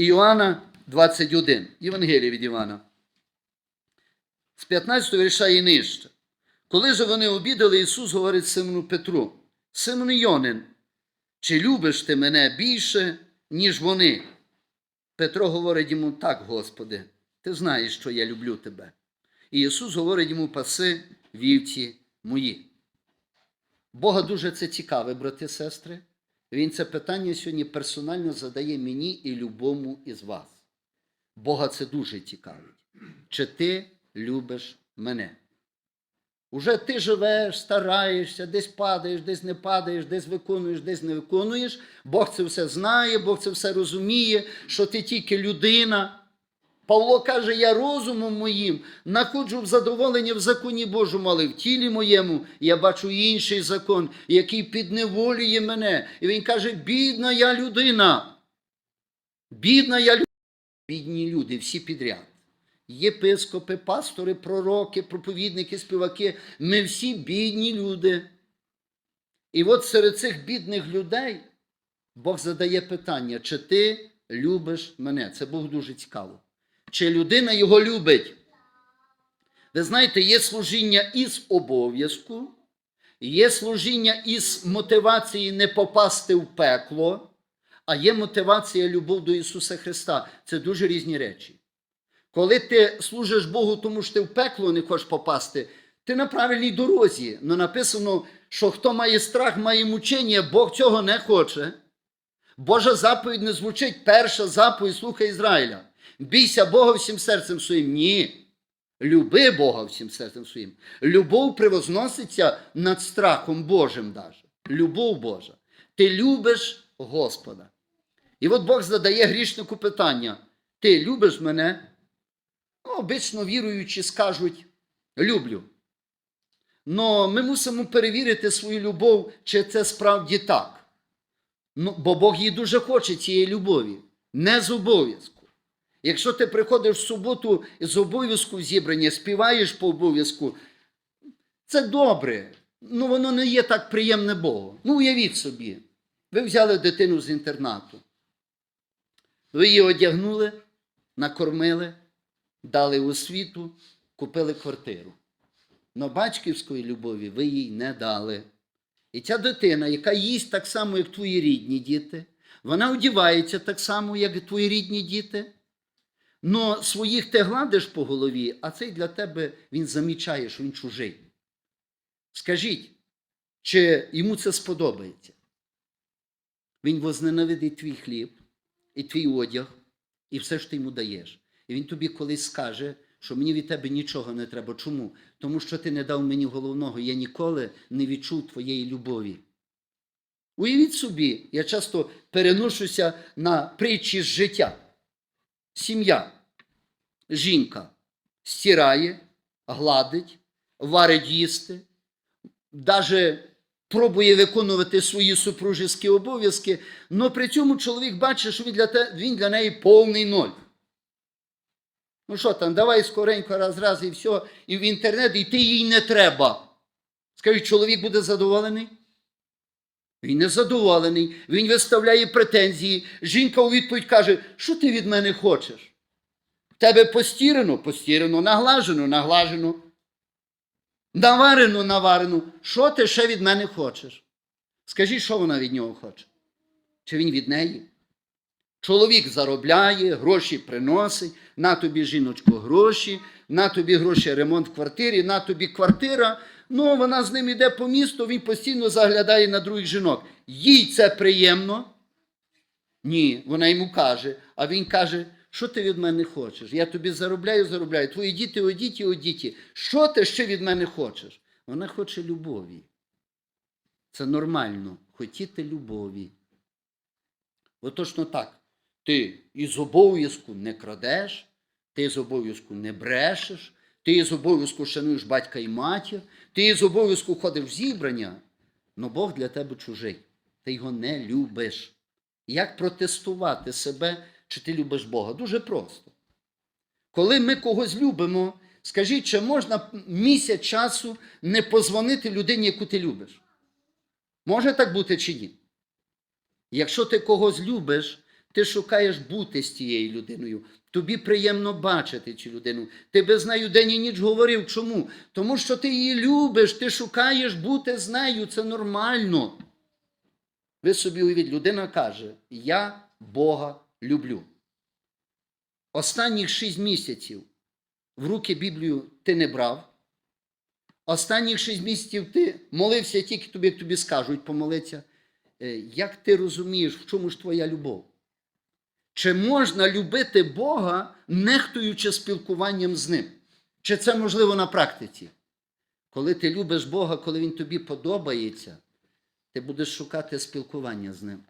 Іоанна 21. Євангелія від Івана. З 15 вірша і нижче. Коли ж вони обідали, Ісус говорить Симону Петру: Симон Йонин, чи любиш ти мене більше, ніж вони? Петро говорить йому: Так, Господи, ти знаєш, що я люблю тебе. І Ісус говорить йому: паси вівці мої. Бога дуже це цікаве, брати і сестри. Він це питання сьогодні персонально задає мені і любому із вас. Бога це дуже цікавить. Чи ти любиш мене? Уже ти живеш, стараєшся, десь падаєш, десь не падаєш, десь виконуєш, десь не виконуєш. Бог це все знає, Бог це все розуміє, що ти тільки людина. Павло каже: я розумом моїм находжу в задоволення в законі Божому, але в тілі моєму я бачу інший закон, який підневолює мене. І він каже: бідна я людина. Бідна я людина. Бідні люди, всі підряд. Єпископи, пастори, пророки, проповідники, співаки. Ми всі бідні люди. І от серед цих бідних людей Бог задає питання, чи ти любиш мене? Це Бог дуже цікаво. Чи людина його любить? Ви знаєте, є служіння із обов'язку, є служіння із мотивації не попасти в пекло, а є мотивація любов до Ісуса Христа. Це дуже різні речі. Коли ти служиш Богу, тому що ти в пекло не хочеш попасти, ти на правильній дорозі. Ну написано, що хто має страх, має мучення, Бог цього не хоче. Божа заповідь не звучить перша заповідь слуха Ізраїля. Бійся Бога всім серцем своїм. Ні. Люби Бога всім серцем своїм. Любов превозноситься над страхом Божим даже. Любов Божа. Ти любиш Господа. І от Бог задає грішнику питання: Ти любиш мене? Ну, обично віруючі скажуть, люблю. Но ми мусимо перевірити свою любов, чи це справді так. Ну, бо Бог їй дуже хоче цієї любові, не з обов'язку. Якщо ти приходиш в суботу з обов'язку зібрання, співаєш по обов'язку, це добре. Ну воно не є так приємне Богу. Ну, уявіть собі, ви взяли дитину з інтернату. Ви її одягнули, накормили, дали освіту, купили квартиру. Но батьківської любові ви їй не дали. І ця дитина, яка їсть так само, як твої рідні діти, вона одівається так само, як і твої рідні діти. Но своїх ти гладиш по голові, а цей для тебе він замічає, що він чужий. Скажіть, чи йому це сподобається? Він возненавидить твій хліб і твій одяг, і все, що ти йому даєш. І він тобі колись скаже, що мені від тебе нічого не треба. Чому? Тому що ти не дав мені головного, я ніколи не відчув твоєї любові. Уявіть собі, я часто переношуся на притчі з життя. Сім'я, жінка стирає, гладить, варить їсти, навіть пробує виконувати свої супружеські обов'язки, але при цьому чоловік бачить, що він для, те, він для неї повний ноль. Ну що там, давай скоренько раз раз і все, і в інтернет, і ти їй не треба. Скажіть, чоловік буде задоволений? Він не задоволений, він виставляє претензії. Жінка у відповідь каже, що ти від мене хочеш? Тебе постірено, постірено, наглажено, наглажено, наварено, наварено. Що ти ще від мене хочеш? Скажіть, що вона від нього хоче? Чи він від неї? Чоловік заробляє, гроші приносить, на тобі жіночко гроші, на тобі гроші ремонт в квартирі, на тобі квартира. Ну, вона з ним йде по місту, він постійно заглядає на других жінок. Їй це приємно? Ні, вона йому каже, а він каже, що ти від мене хочеш? Я тобі заробляю, заробляю. Твої діти одіті, одіті. Що ти ще від мене хочеш? Вона хоче любові. Це нормально, хотіти любові. От точно так. Ти із обов'язку не крадеш, ти з обов'язку не брешеш, ти із обов'язку шануєш батька і матір, ти із обов'язку ходиш в зібрання, але Бог для тебе чужий. Ти його не любиш. Як протестувати себе, чи ти любиш Бога? Дуже просто. Коли ми когось любимо, скажіть, чи можна місяць часу не позвонити людині, яку ти любиш? Може так бути чи ні? Якщо ти когось любиш, Ти шукаєш бути з тією людиною. Тобі приємно бачити цю людину. Ти без нею день і ніч говорив. Чому? Тому що ти її любиш, ти шукаєш бути з нею. Це нормально. Ви собі уявіть, людина каже: Я Бога люблю. Останніх шість місяців в руки Біблію ти не брав. Останніх шість місяців ти молився тільки тобі, як тобі скажуть помолитися. Е, Як ти розумієш, в чому ж твоя любов? Чи можна любити Бога, нехтуючи спілкуванням з Ним? Чи це можливо на практиці? Коли ти любиш Бога, коли Він тобі подобається, ти будеш шукати спілкування з Ним.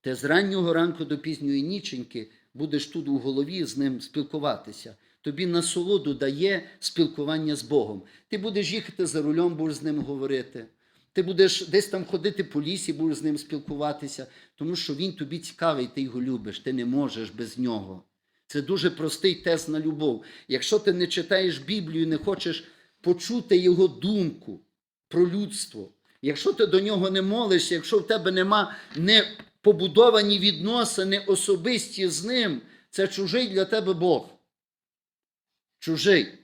Ти з раннього ранку до пізньої ніченьки будеш тут у голові з ним спілкуватися. Тобі насолоду дає спілкування з Богом. Ти будеш їхати за рулем, будеш з ним говорити. Ти будеш десь там ходити по лісі, будеш з ним спілкуватися, тому що він тобі цікавий, ти його любиш, ти не можеш без нього. Це дуже простий тест на любов. Якщо ти не читаєш Біблію, не хочеш почути його думку про людство, якщо ти до нього не молишся, якщо в тебе нема не побудовані відносини особисті з ним, це чужий для тебе Бог. Чужий.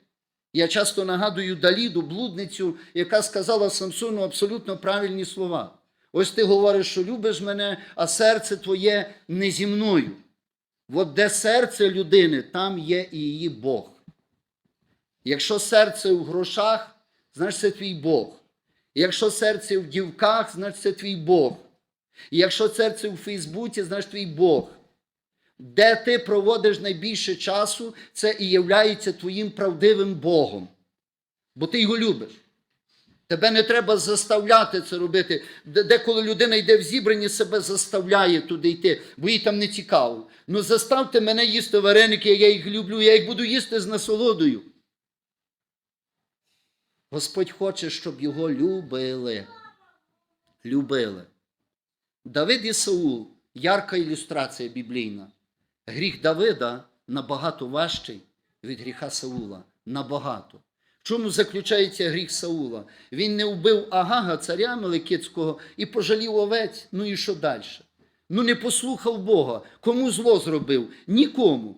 Я часто нагадую Даліду, блудницю, яка сказала Самсону абсолютно правильні слова. Ось ти говориш, що любиш мене, а серце твоє не зі мною. От де серце людини, там є і її Бог. Якщо серце в грошах, значить це твій Бог. Якщо серце в дівках, значить це твій Бог. Якщо серце в Фейсбуці, значить твій Бог. Де ти проводиш найбільше часу, це і являється твоїм правдивим Богом. Бо ти його любиш. Тебе не треба заставляти це робити. Деколи людина йде в зібрані, себе заставляє туди йти, бо їй там не цікаво. Ну заставте мене їсти вареники, я їх люблю, я їх буду їсти з насолодою. Господь хоче, щоб його любили. Любили. Давид і Саул ярка ілюстрація біблійна. Гріх Давида набагато важчий від гріха Саула. Набагато. В чому заключається гріх Саула? Він не вбив Агага, царя Меликицького, і пожалів овець. Ну і що далі? Ну не послухав Бога. Кому зло зробив? Нікому.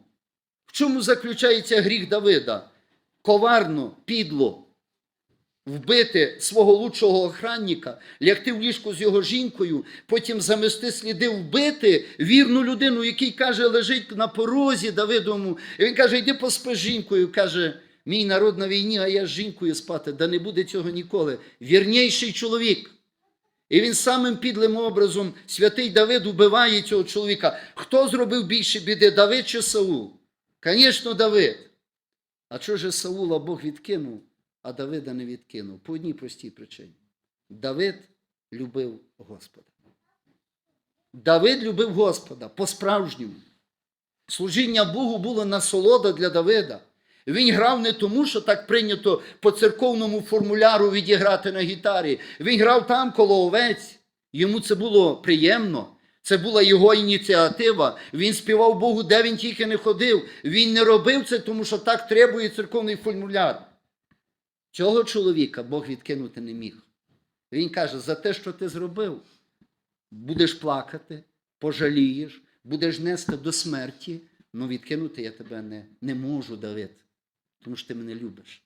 В чому заключається гріх Давида? Коварно, підло, вбити свого лучшого охранника, лягти в ліжку з його жінкою, потім замести сліди, вбити вірну людину, який каже, лежить на порозі Давидовому. І він каже, йди поспи з жінкою. Каже, мій народ на війні, а я з жінкою спати. Да не буде цього ніколи. Вірніший чоловік. І він самим підлим образом, святий Давид убиває цього чоловіка. Хто зробив більше біди, Давид чи Саул? Звісно, Давид. А чого ж Саула Бог відкинув, а Давида не відкинув? По одній простій причині. Давид любив Господа. Давид любив Господа по-справжньому. Служіння Богу було насолода для Давида. Він грав не тому, що так прийнято по церковному формуляру відіграти на гітарі. Він грав там коло овець. Йому це було приємно. Це була його ініціатива. Він співав Богу, де він тільки не ходив. Він не робив це, тому що так требує церковний формуляр. Цього чоловіка Бог відкинути не міг. Він каже: за те, що ти зробив, будеш плакати, пожалієш, будеш нести до смерті, але відкинути я тебе не, не можу, Давид, тому що ти мене любиш.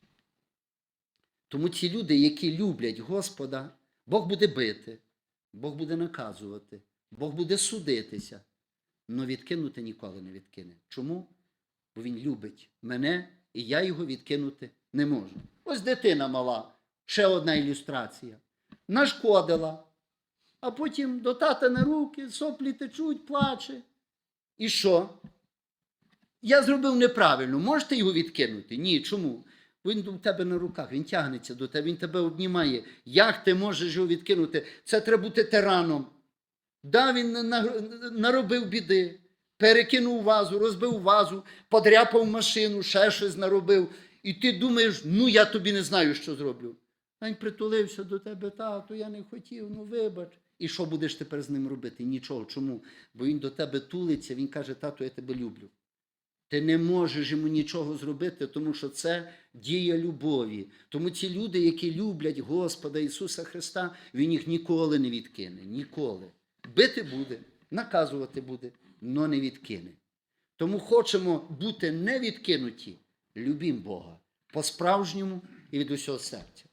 Тому ці люди, які люблять Господа, Бог буде бити, Бог буде наказувати, Бог буде судитися, але відкинути ніколи не відкине. Чому? Бо Він любить мене, і я його відкинути не можу. Ось дитина мала, ще одна ілюстрація. Нашкодила, а потім до тата на руки, соплі течуть, плаче. І що? Я зробив неправильно. Можете його відкинути? Ні. Чому? Він у тебе на руках, він тягнеться до тебе, він тебе обнімає. Як ти можеш його відкинути? Це треба бути тираном. Да, він на- на- наробив біди, перекинув вазу, розбив вазу, подряпав машину, ще щось наробив. І ти думаєш, ну я тобі не знаю, що зроблю. Він притулився до тебе, тату, я не хотів, ну вибач. І що будеш тепер з ним робити? Нічого. Чому? Бо він до тебе тулиться, він каже, тату, я тебе люблю. Ти не можеш йому нічого зробити, тому що це дія любові. Тому ці люди, які люблять Господа Ісуса Христа, Він їх ніколи не відкине. Ніколи. Бити буде, наказувати буде, но не відкине. Тому хочемо бути не відкинуті, любім Бога по-справжньому і від усього серця.